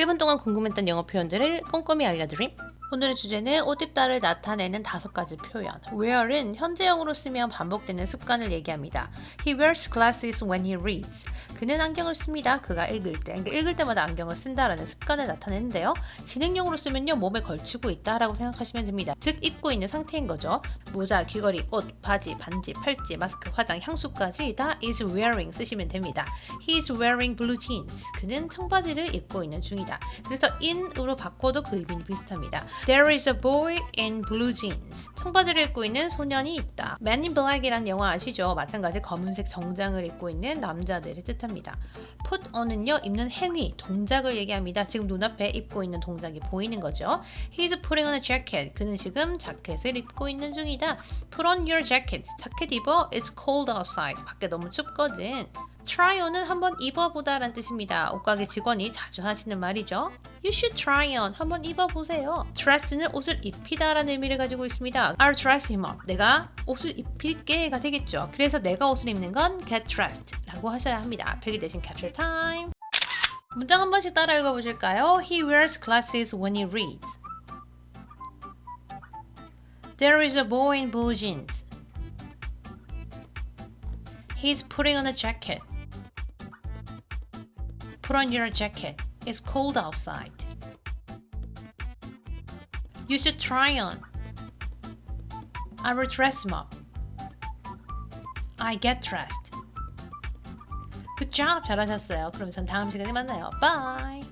1분 동안 궁금했던 영어 표현들을 꼼꼼히 알려드림. 오늘의 주제는 옷 입다를 나타내는 다섯 가지 표현. wear은 현재형으로 쓰면 반복되는 습관을 얘기합니다. He wears glasses when he reads. 그는 안경을 씁니다. 그가 읽을 때. 그러니까 읽을 때마다 안경을 쓴다라는 습관을 나타내는데요. 진행형으로 쓰면요. 몸에 걸치고 있다라고 생각하시면 됩니다. 즉 입고 있는 상태인 거죠. 모자, 귀걸이, 옷, 바지, 반지, 팔찌, 마스크, 화장, 향수까지 다 is wearing 쓰시면 됩니다. He is wearing blue jeans. 그는 청바지를 입고 있는 중이다. 그래서 in으로 바꿔도 그 의미는 비슷합니다. There is a boy in blue jeans. 청바지를 입고 있는 소년이 있다. Man in Black이란 영화 아시죠? 마찬가지 검은색 정장을 입고 있는 남자들을 뜻합니다. Put on은요 입는 행위, 동작을 얘기합니다. 지금 눈앞에 입고 있는 동작이 보이는 거죠. He's putting on a jacket. 그는 지금 자켓을 입고 있는 중이다. Put on your jacket. 자켓 입어. It's cold outside. 밖에 너무 춥거든. Try on은 한번 입어보다라는 뜻입니다. 옷가게 직원이 자주 하시는 말이죠. You should try on. 한번 입어보세요. Dress는 옷을 입히다라는 의미를 가지고 있습니다. I'll dress him up. 내가 옷을 입힐게가 되겠죠. 그래서 내가 옷을 입는 건 get dressed라고 하셔야 합니다. 필기 대신 capture time. 문장 한 번씩 따라 읽어보실까요? He wears glasses when he reads. There is a boy in blue jeans. He's putting on a jacket. Put on your jacket. It's cold outside. You should try on. I will dress him up. I get dressed. Good job. 잘하셨어요. 그럼 전 다음 시간에 만나요. Bye.